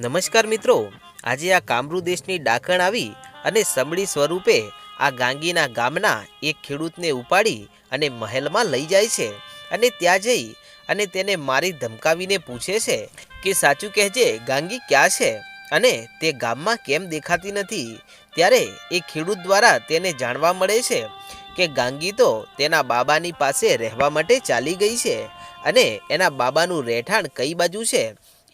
નમસ્કાર મિત્રો. આજે આ કામરૂ દેશની ડાકણ આવી અને સમડી સ્વરૂપે આ ગાંગીના ગામના એક ખેડૂતને ઉપાડી અને મહેલમાં લઈ જાય છે. અને ત્યાં જઈ અને તેને મારી ધમકાવીને પૂછે છે કે સાચું કહેજે ગાંગી ક્યાં છે અને તે ગામમાં કેમ દેખાતી નથી? ત્યારે એ ખેડૂત દ્વારા તેને જાણવા મળે છે કે ગાંગી તો તેના બાબાની પાસે રહેવા માટે ચાલી ગઈ છે અને એના બાબાનું રહેઠાણ કઈ બાજુ છે?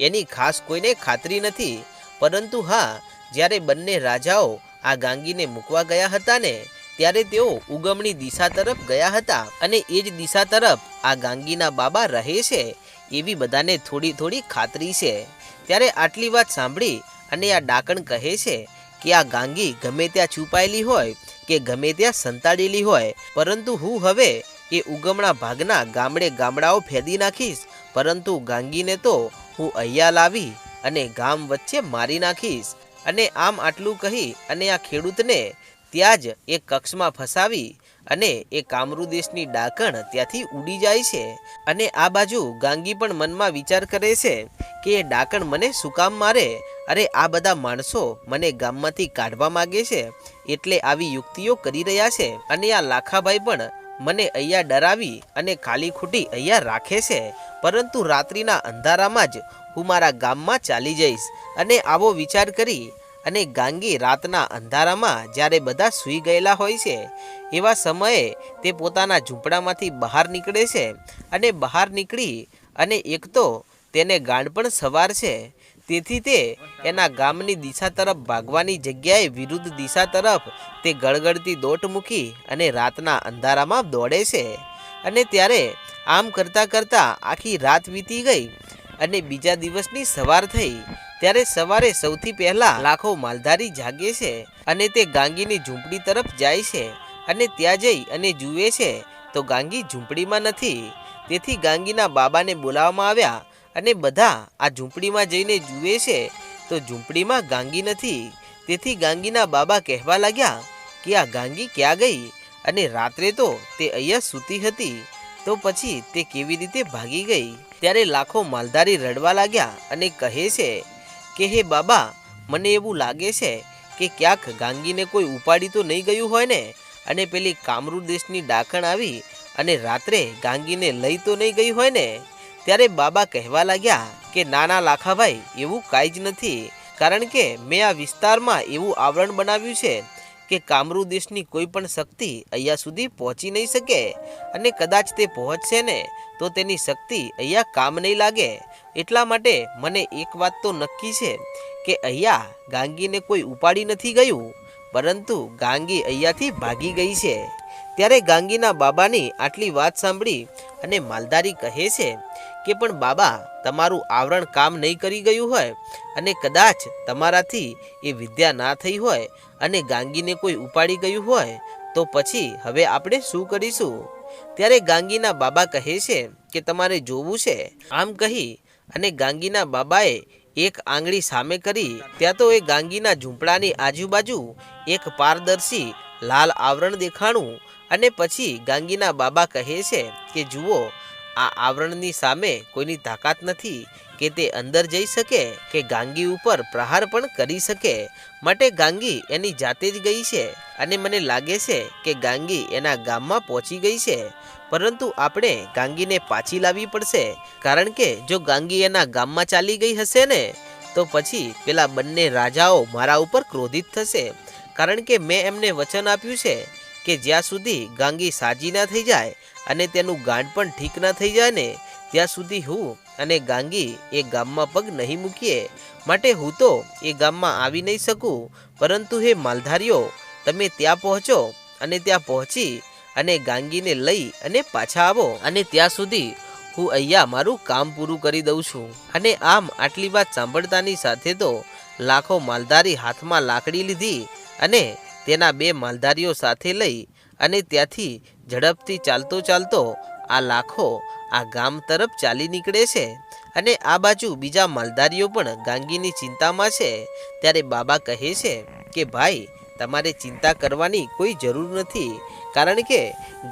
એની ખાસ કોઈને ખાતરી નથી. પરંતુ હા, જ્યારે બંને રાજાઓ આ ગાંગીને મૂકવા ગયા હતા ને, ત્યારે તેઓ ઉગમણી દિશા તરફ ગયા હતા અને એ જ દિશા તરફ આ ગાંગીના બાબા રહે છે એવી બધાને થોડી થોડી ખાતરી છે. ત્યારે આટલી વાત સાંભળી અને આ ડાકણ કહે છે કે આ ગાંગી ગમે ત્યાં છુપાયેલી હોય કે ગમે ત્યાં સંતાડેલી હોય, પરંતુ હું હવે એ ઉગમણા ભાગના ગામડે ગામડાઓ ફેદી નાખીશ, પરંતુ ગાંગીને તો હું અહીંયા લાવી અને ગામ વચ્ચે મારી નાખીશ અને આમ આટલું કહી અને આ ખેડૂતને ત્યાં જ એક કક્ષમાં ફસાવી અને એ કામરૂ દેશની ડાકણ ત્યાંથી ઉડી જાય છે. અને આ બાજુ ગાંગી પણ મનમાં વિચાર કરે છે કે એ ડાકણ મને શું કામ મારે? અરે આ બધા માણસો મને ગામમાંથી કાઢવા માગે છે. એટલે આવી યુક્તિઓ કરી રહ્યા છે. અને આ લાખાભાઈ પણ મને અહીંયા ડરાવી અને ખાલી ખૂટી અહીંયા રાખે છે. પરંતુ રાત્રિના અંધારામાં જ હું મારા ગામમાં ચાલી જઈશ અને આવો વિચાર કરી અને ગાંગી રાતના અંધારામાં જ્યારે બધા સૂઈ ગયેલા હોય છે, એવા સમયે તે પોતાના ઝૂંપડામાંથી બહાર નીકળે છે અને બહાર નીકળી અને એક તો તેને ગાંડ પણ સવાર છે. તેથી તે એના ગામની દિશા તરફ ભાગવાની જગ્યાએ વિરુદ્ધ દિશા તરફ તે ગળગળતી દોટ મૂકી અને રાતના અંધારામાં દોડે છે. અને ત્યારે આમ કરતાં કરતાં આખી રાત વીતી ગઈ અને બીજા દિવસની સવાર થઈ. ત્યારે સવારે સૌથી પહેલા લાખો માલધારી જાગે છે અને તે ગાંગીની ઝૂંપડી તરફ જાય છે અને ત્યાં જઈ અને જુએ છે તો ગાંગી ઝૂંપડીમાં નથી. તેથી ગાંગીના બાબાને બોલાવવામાં આવ્યા અને બધા આ ઝૂંપડીમાં જઈને જુએ છે, તો ઝૂંપડીમાં ગાંગી નથી. તેથી ગાંગીના બાબા કહેવા લાગ્યા કે આ ગાંગી ક્યાં ગઈ? અને રાત્રે તો તે અહીંયા સૂતી હતી. તો પછી તે કેવી રીતે ભાગી ગઈ? ત્યારે લાખો માલધારી રડવા લાગ્યા અને કહે છે કે, હે બાબા, મને એવું લાગે છે કે ક્યાંક ગાંગીને કોઈ ઉપાડી તો નહીં ગયું હોય ને? અને પેલી કામરૂ દેશની ડાકણ આવી અને રાત્રે ગાંગીને લઈ તો નહીં ગઈ હોય ને? ત્યારે બાબા કહેવા લાગ્યા કે, નાના લાખાભાઈ, એવું કાંઈ જ નથી. કારણ કે મેં આ વિસ્તારમાં એવું આવરણ બનાવ્યું છે કે કામરૂ દેશની કોઈ પણ શક્તિ અહીંયા સુધી પહોંચી નહીં શકે. અને કદાચ તે પહોંચશે ને, તો તેની શક્તિ અહીંયા કામ નહીં લાગે. એટલા માટે મને એક વાત તો નક્કી છે કે, અહીંયા ગાંગીને કોઈ ઉપાડી નથી ગયું. પરંતુ ગાંગી અહીંયાથી ભાગી ગઈ છે. ત્યારે ગાંગીના બાબાની આટલી વાત સાંભળી અને માલધારી કહે છે કે પણ બાબા, તમારું આવરણ કામ નહીં કરી ગયું હોય અને કદાચ તમારાથી એ વિદ્યા ના થઈ હોય અને ગાંગીને કોઈ ઉપાડી ગયું હોય, તો પછી હવે આપણે શું કરીશું? ત્યારે ગાંગીના બાબા કહે છે કે તમારે જોવું છે. આમ કહી અને ગાંગીના બાબાએ એક આંગળી સામે કરી, ત્યાં તો એ ગાંગીના ઝૂંપડાની આજુબાજુ એક પારદર્શી લાલ આવરણ દેખાણું અને પછી ગાંગીના બાબા કહે છે કે, જુઓ, આ આવરણની સામે કોઈની તાકાત નથી કે તે અંદર જઈ શકે, કે ગાંગી ઉપર પ્રહાર પણ કરી શકે. માટે ગાંગી એની જાતે જ ગઈ છે અને મને લાગે છે કે ગાંગી એના ગામમાં પહોંચી ગઈ છે. પરંતુ આપણે ગાંગીને પાછી લાવવી પડશે. કારણ કે જો ગાંગી એના ગામમાં ચાલી ગઈ હશે ને, તો પછી પેલા બંને રાજાઓ મારા ઉપર ક્રોધિત થશે. કારણ કે મેં એમને વચન આપ્યું છે કે જ્યાં સુધી ગાંગી સાજી ના થઈ જાય અને તેનું ગાંઠ પણ ઠીક ના થઈ જાય ને, ત્યાં સુધી હું અને ગાંગી એ ગામમાં પગ નહીં મૂકીએ. માટે હું તો એ ગામમાં આવી નહીં શકું. પરંતુ હે માલધારીઓ, તમે ત્યાં પહોંચો અને ત્યાં પહોંચી અને ગાંગીને લઈ અને પાછા આવો. અને ત્યાં સુધી હું અહીંયા મારું કામ પૂરું કરી દઉં છું. અને આમ આટલી વાત સાંભળતાની સાથે તો લાખો માલધારી હાથમાં લાકડી લીધી અને તેના બે માલધારીઓ સાથે લઈ અને ત્યાંથી ઝડપથી ચાલતો ચાલતો આ લાખો આ ગામ તરફ ચાલી નીકળે છે અને આ બાજુ બીજા માલધારીઓ પણ ગાંગીની ચિંતામાં છે. ત્યારે બાબા કહે છે કે, ભાઈ, તમારે ચિંતા કરવાની કોઈ જરૂર નથી. કારણ કે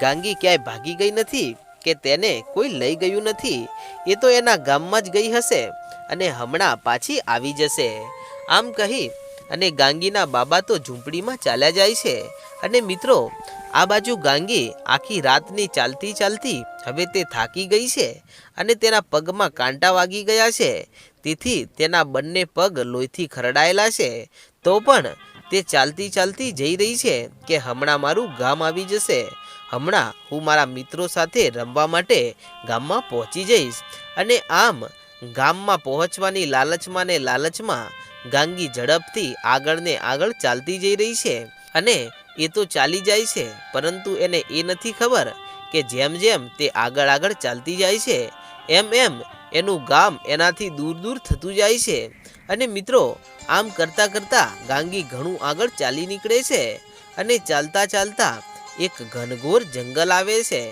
ગાંગી ક્યાંય ભાગી ગઈ નથી કે તેને કોઈ લઈ ગયું નથી. એ તો એના ગામમાં જ ગઈ હશે અને હમણાં પાછી આવી જશે. આમ કહી અને ગાંગીના બાબા તો ઝૂંપડીમાં ચાલ્યા જાય છે. અને મિત્રો, આ બાજુ ગાંગી આખી રાતની ચાલતી ચાલતી હવે તે થાકી ગઈ છે અને તેના પગમાં કાંટા વાગી ગયા છે. તેથી તેના બંને પગ લોહીથી ખરડાયેલા છે. તો પણ તે ચાલતી ચાલતી જઈ રહી છે કે હમણાં મારું ગામ આવી જશે. હમણાં હું મારા મિત્રો સાથે રમવા માટે ગામમાં પહોંચી જઈશ. અને આમ ગામમાં પહોંચવાની લાલચમાં ને લાલચમાં ગાંગી ઝડપથી આગળ ને આગળ ચાલતી જઈ રહી છે અને એ તો ચાલી જાય છે, પરંતુ એને એ નથી ખબર કે જેમ જેમ તે આગળ આગળ ચાલતી જાય છે, એમ એમ એનું ગામ એનાથી દૂર દૂર થતું જાય છે. અને મિત્રો, આમ કરતાં કરતાં ગાંગી ઘણું આગળ ચાલી નીકળે છે અને ચાલતા ચાલતા એક ઘનઘોર જંગલ આવે છે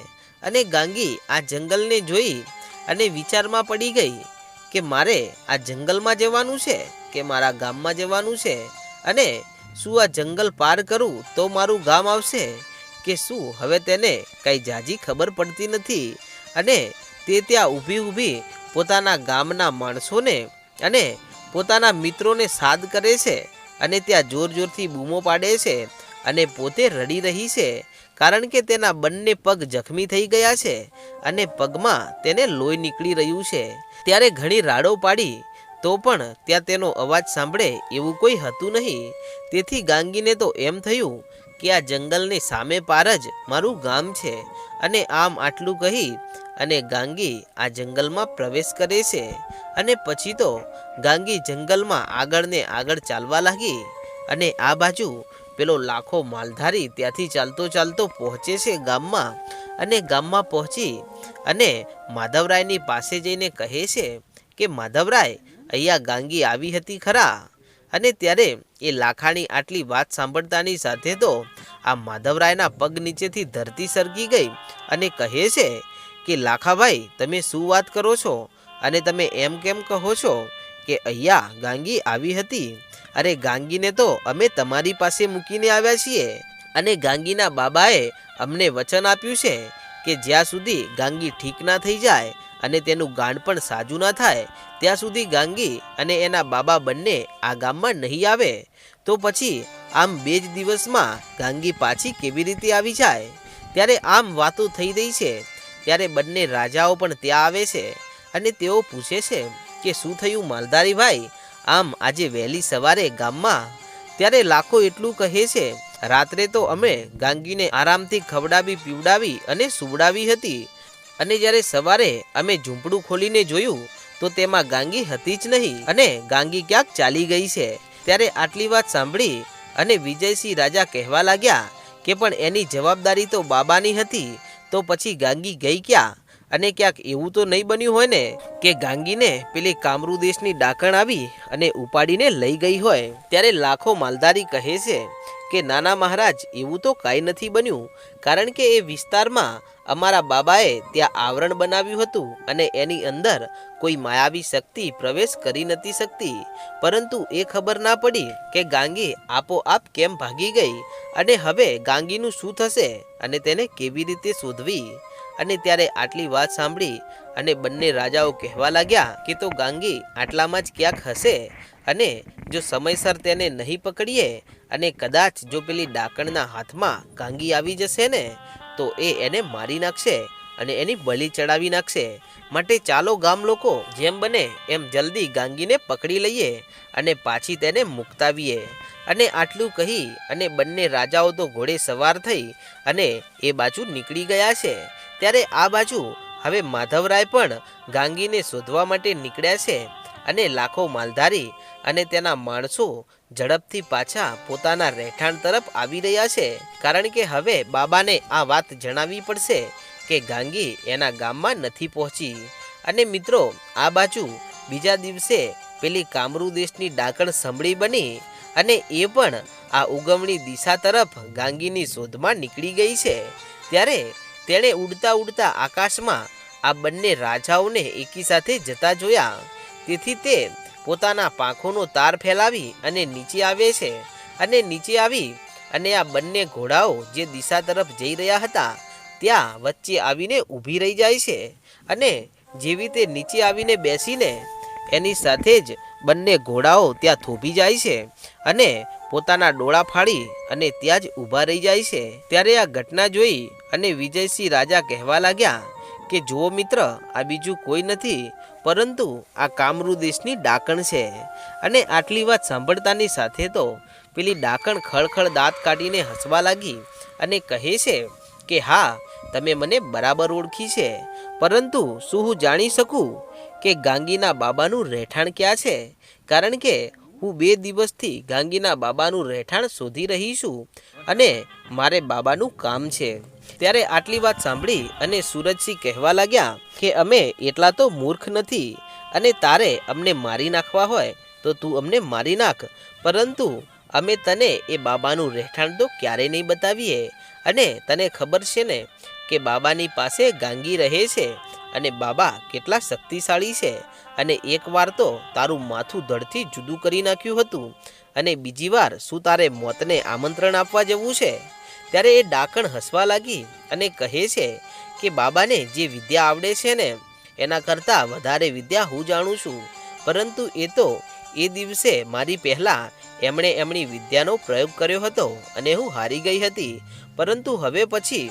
અને ગાંગી આ જંગલને જોઈ અને વિચારમાં પડી ગઈ કે મારે આ જંગલમાં જવાનું છે. કે મારા ગામમાં જવાનું છે અને શું આ જંગલ પાર કરું તો મારું ગામ આવશે? કે શું હવે તેને કંઈ જાજી ખબર પડતી નથી? અને તે ત્યાં ઊભી ઊભી પોતાના ગામના માણસોને અને પોતાના મિત્રોને સાદ કરે છે અને ત્યાં જોર જોરથી બૂમો પાડે છે અને પોતે રડી રહી છે કારણ કે તેના બંને પગ જખમી થઈ ગયા છે અને પગમાં તેને લોહી નીકળી રહ્યું છે. ત્યારે ઘણી રાડો પાડી તો પણ ત્યાં તેનો અવાજ સાંભળે એવું કોઈ હતું નહીં. તેથી ગાંગીને તો એમ થયું કે આ જંગલની સામે પાર જ મારું ગામ છે અને આમ આટલું કહી અને ગાંગી આ જંગલમાં પ્રવેશ કરે છે. અને પછી તો ગાંગી જંગલમાં આગળ ને આગળ ચાલવા લાગી અને આ બાજુ પેલો લાખો માલધારી ત્યાંથી ચાલતો ચાલતો પહોંચે છે ગામમાં અને ગામમાં પહોંચી અને માધવરાયની પાસે જઈને કહે છે કે, માધવરાય અહીંયા ગાંગી આવી હતી ખરા? અને ત્યારે એ લાખાની આટલી વાત સાંભળતાની સાથે તો આ માધવરાયના પગ નીચેથી ધરતી સરકી ગઈ અને કહે છે કે, લાખાભાઈ, તમે શું વાત કરો છો? અને તમે એમ કેમ કહો છો કે અહીંયા ગાંગી આવી હતી? અરે ગાંગીને તો અમે તમારી પાસે મૂકીને આવ્યા છીએ. અને ગાંગીના બાબાએ અમને વચન આપ્યું છે કે જ્યાં સુધી ગાંગી ઠીક ના થઈ જાય અને તેનું ગાંડ પણ સાજું ના થાય, ત્યાં સુધી ગાંગી અને એના બાબા બંને આ ગામમાં નહીં આવે. તો પછી આમ બે જ દિવસમાં ગાંગી પાછી કેવી રીતે આવી જાય? ત્યારે આમ વાતો થઈ રહી છે. ત્યારે બંને રાજાઓ પણ ત્યાં આવે છે અને તેઓ પૂછે છે કે શું થયું માલધારીભાઈ આમ આજે વહેલી સવારે ગામમાં? ત્યારે લાખો એટલું કહે છે, રાત્રે તો અમે ગાંગીને આરામથી ખવડાવી પીવડાવી અને સુવડાવી હતી. અને જ્યારે સવારે અમે ઝૂંપડું ખોલીને જોયું, તો તેમાં ગાંગી હતી જ નહીં અને ગાંગી ક્યાંક ચાલી ગઈ છે. ત્યારે આટલી વાત સાંભળી અને વિજયસિંહ રાજા કહેવા લાગ્યા કે પણ એની જવાબદારી તો બાબાની હતી, તો પછી ગાંગી ગઈ ક્યાં? અને ક્યાંક એવું તો નહીં બન્યું હોય ને કે ગાંગીને પેલી કામરૂ દેશની ડાકણ આવી અને ઉપાડીને લઈ ગઈ હોય. ત્યારે લાખો માલધારી કહે છે કે નાના મહારાજ, એવું તો કાંઈ નથી બન્યું. કારણ કે એ વિસ્તારમાં અમારા બાબાએ ત્યાં આવરણ બનાવ્યું હતું અને એની અંદર કોઈ માયાવી શક્તિ પ્રવેશ કરી નથી શકતી. પરંતુ એ ખબર ના પડી કે ગાંગી આપોઆપ કેમ ભાગી ગઈ અને હવે ગાંગીનું શું થશે અને તેને કેવી રીતે શોધવી? અને ત્યારે આટલી વાત સાંભળી અને બંને રાજાઓ કહેવા લાગ્યા કે તો ગાંગી આટલામાં જ ક્યાંક હશે અને જો સમયસર તેને નહીં પકડીએ અને કદાચ જો પેલી ડાકણના હાથમાં ગાંગી આવી જશે ને, તો એ એને મારી નાખશે અને એની બલી ચડાવી નાખશે. માટે ચાલો ગામ લોકો જેમ બને એમ જલ્દી ગાંગીને પકડી લઈએ અને પાછી તેને મુક્તાવીએ. અને આટલું કહી અને બંને રાજાઓ તો ઘોડે સવાર થઈ અને એ બાજુ નીકળી ગયા છે. ત્યારે આ બાજુ હવે માધવરાય પણ ગાંગીને શોધવા માટે નીકળ્યા છે. અને લાખો માલધારી અને તેના માણસો ઝડપથી પાછા પોતાના રહેઠાણ તરફ આવી રહ્યા છે. કારણ કે હવે બાબાને આ વાત જણાવવી પડશે કે ગાંગી એના ગામમાં નથી પહોંચી. અને મિત્રો, આ બાજુ બીજા દિવસે પેલી કામરૂ દેશની ડાકણ સંભળી બની અને એ પણ આ ઉગમણી દિશા તરફ ગાંગીની શોધમાં નીકળી ગઈ છે. ત્યારે તેણે ઉડતા ઉડતા આકાશમાં આ બંને રાજાઓને એકી સાથે જતા જોયા. તેથી તે પોતાના પાંખોનો તાર ફેલાવી અને નીચે આવે છે અને નીચે આવી અને આ બંને ઘોડાઓ જે દિશા તરફ જઈ રહ્યા હતા, ત્યાં વચ્ચે આવીને ઊભી રહી જાય છે અને જેવી તે નીચે આવીને બેસીને એની સાથે જ બંને ઘોડાઓ ત્યાં થોભી જાય છે અને પોતાના ડોળા ફાડી અને ત્યાં જ ઊભા રહી જાય છે. ત્યારે આ ઘટના જોઈ અને વિજયસિંહ રાજા કહેવા લાગ્યા કે, જુઓ મિત્ર, આ બીજું કોઈ નથી પરંતુ આ કામરૂ દેશની ડાકણ છે. અને આટલી વાત સાંભળતાની સાથે તો પેલી ડાકણ ખળખળ દાંત કાઢીને હસવા લાગી અને કહે છે કે, હા, તમે મને બરાબર ઓળખી છે. પરંતુ શું હું જાણી શકું કે ગાંગીના બાબાનું રહેઠાણ ક્યાં છે? કારણ કે હું બે દિવસથી ગાંગીના બાબાનું રહેઠાણ શોધી રહી છું અને મારે બાબાનું કામ છે. ત્યારે આટલી વાત સાંભળી અને સુરજસિંહ કહેવા લાગ્યા કે અમે એટલા તો મૂર્ખ નથી અને તારે અમને મારી નાખવા હોય તો તું અમને મારી નાખ. પરંતુ અમે તને એ બાબાનું રહેઠાણ તો ક્યારેય નહીં બતાવીએ. અને તને ખબર છે ને કે બાબાની પાસે ગાંગી રહે છે અને બાબા કેટલા શક્તિશાળી છે. અને એકવાર તો તારું માથું ધડથી જુદું કરી નાખ્યું હતું. અને બીજી વાર શું તારે મોતને આમંત્રણ આપવા જવું છે? ત્યારે એ ડાકણ હસવા લાગી અને કહે છે કે બાબાને જે વિદ્યા આવડે છે ને, એના કરતાં વધારે વિદ્યા હું જાણું છું. પરંતુ એ તો એ દિવસે મારી પહેલાં એમણે એમની વિદ્યાનો પ્રયોગ કર્યો હતો અને હું હારી ગઈ હતી. પરંતુ હવે પછી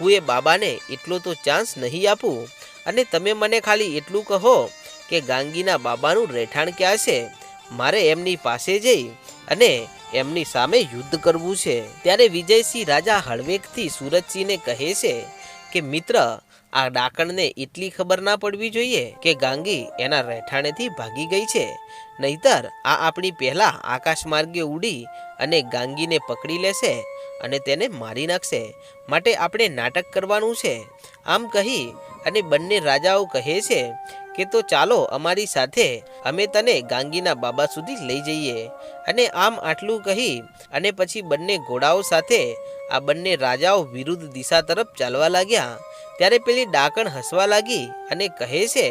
હું એ બાબાને એટલો તો ચાન્સ નહીં આપું. અને તમે મને ખાલી એટલું કહો કે ગાંગીના બાબાનું રહેઠાણ ક્યાં છે? મારે એમની પાસે જઈ અને એમની સામે યુદ્ધ કરવું છે. ત્યારે વિજયસિંહ રાજા હળવેકથી સુરજસિંહને કહે છે કે, મિત્ર, આ ડાકણને એટલી ખબર ના પડવી જોઈએ કે ગાંગી એના રહેઠાણેથી ભાગી ગઈ છે. નહીતર આ આપણી પહેલા આકાશ માર્ગે ઉડી અને ગાંગીને પકડી લેશે અને તેને મારી નાખશે. માટે આપણે નાટક કરવાનું છે. આમ કહી અને બંને રાજાઓ કહે છે કે તો ચાલો અમારી સાથે અમે તને ગાંગીના બાબા સુધી લઈ જઈએ. અને આમ આટલું કહી અને પછી બંને ઘોડાઓ સાથે આ બંને રાજાઓ વિરુદ્ધ દિશા તરફ ચાલવા લાગ્યા. ત્યારે પેલી ડાકણ હસવા લાગી અને કહે છે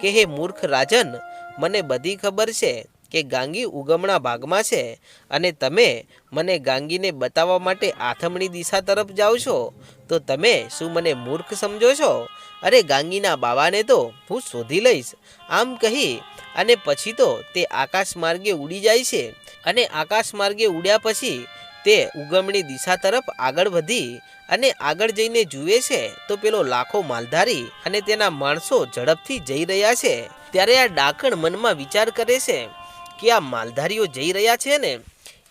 કે, હે મૂર્ખ રાજન, મને બધી ખબર છે કે ગાંગી ઉગમણા ભાગમાં છે અને તમે મને ગાંગીને બતાવવા માટે આથમણી દિશા તરફ જાઓ છો. તો તમે શું મને મૂર્ખ સમજો છો? અરે ગાંગીના બાવાને તો હું શોધી લઈશ. આમ કહી અને પછી તો તે આકાશ માર્ગે ઉડી જાય છે. અને આકાશ માર્ગે ઉડ્યા પછી તે ઉગમણી દિશા તરફ આગળ વધી અને આગળ જઈને જુએ છે તો પેલો લાખો માલધારી અને તેના માણસો ઝડપથી જઈ રહ્યા છે. ત્યારે આ ડાકણ મનમાં વિચાર કરે છે કે આ માલધારીઓ જઈ રહ્યા છે ને?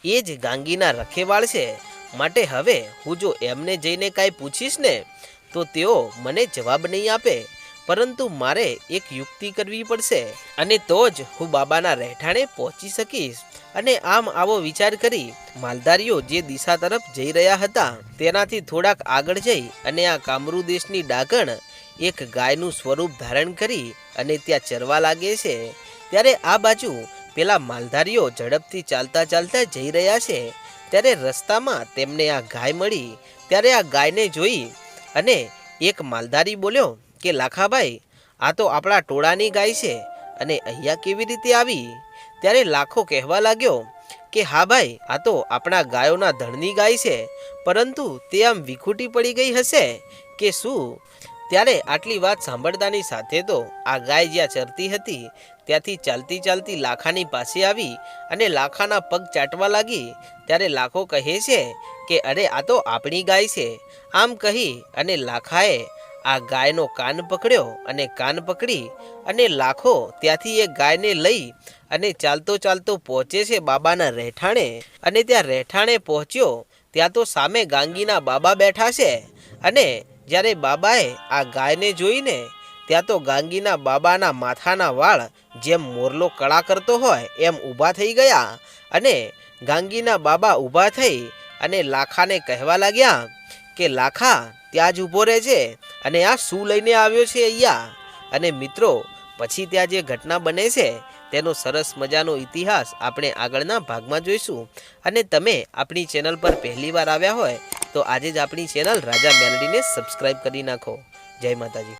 એ જ ગાંગીના રખેવાળ છે. માટે હવે હું જો એમને જઈને કાંઈ પૂછીશ ને, તો તેઓ મને જવાબ નહીં આપે, પરંતુ મારે એક યુક્તિ કરવી પડશે. અને તો જ હું બાબાના રહેઠાણે પહોંચી શકીશ. અને આમ આવો વિચાર કરી માલધારીઓ જે દિશા તરફ જઈ રહ્યા હતા, તેનાથી થોડાક આગળ જઈ અને આ કામરૂ દેશની ડાગણ એક ગાયનું સ્વરૂપ ધારણ કરી અને ત્યાં ચરવા લાગે છે. ત્યારે આ બાજુ પેલા માલધારીઓ ઝડપથી ચાલતા ચાલતા જઈ રહ્યા છે. ત્યારે રસ્તામાં તેમને આ ગાય મળી, ત્યારે આ ગાયને જોઈ અને એક માલધારી બોલ્યો કે, લાખાભાઈ, આ તો આપણા ટોળાની ગાય છે અને અહીંયા કેવી રીતે આવી? ત્યારે લાખો કહેવા લાગ્યો કે, હા ભાઈ, આ તો આપણા ગાયોના ધણની ગાય છે, પરંતુ તે આમ વિખૂટી પડી ગઈ હશે કે શું? ત્યારે આટલી વાત સાંભળતાની સાથે તો આ ગાય જ્યાં ચરતી હતી ત્યાંથી ચાલતી ચાલતી લાખાની પાસે આવી અને લાખાના પગ ચાટવા લાગી. ત્યારે લાખો કહે છે કે, અરે, આ તો આપણી ગાય છે. આમ કહી અને લાખાએ આ ગાયનો કાન પકડ્યો અને કાન પકડી અને લાખો ત્યાંથી એ ગાયને લઈ અને ચાલતો ચાલતો પહોંચે છે બાબાના રહેઠાણે. અને ત્યાં રહેઠાણે પહોંચ્યો, ત્યાં તો સામે ગાંગીના બાબા બેઠા છે. અને જ્યારે બાબાએ આ ગાયને જોઈને ત્યાં તો ગાંગીના બાબાના માથાના વાળ જેમ મોરલો કળા કરતો હોય એમ ઊભા થઈ ગયા અને ગાંગીના બાબા ઊભા થઈ અને લાખાને કહેવા લાગ્યા કે, લાખા, ત્યાં જ ઊભો રહે છે અને આ શું લઈને આવ્યો છે અહીંયા? અને મિત્રો, પછી ત્યાં જે ઘટના બને છે, તેનો સરસ મજાનો ઇતિહાસ આપણે આગળના ભાગમાં જોઈશું. અને તમે આપણી ચેનલ પર પહેલીવાર આવ્યા હોય, તો આજે જ આપણી ચેનલ રાજા મેલડીને સબસ્ક્રાઈબ કરી નાખો. જય માતાજી.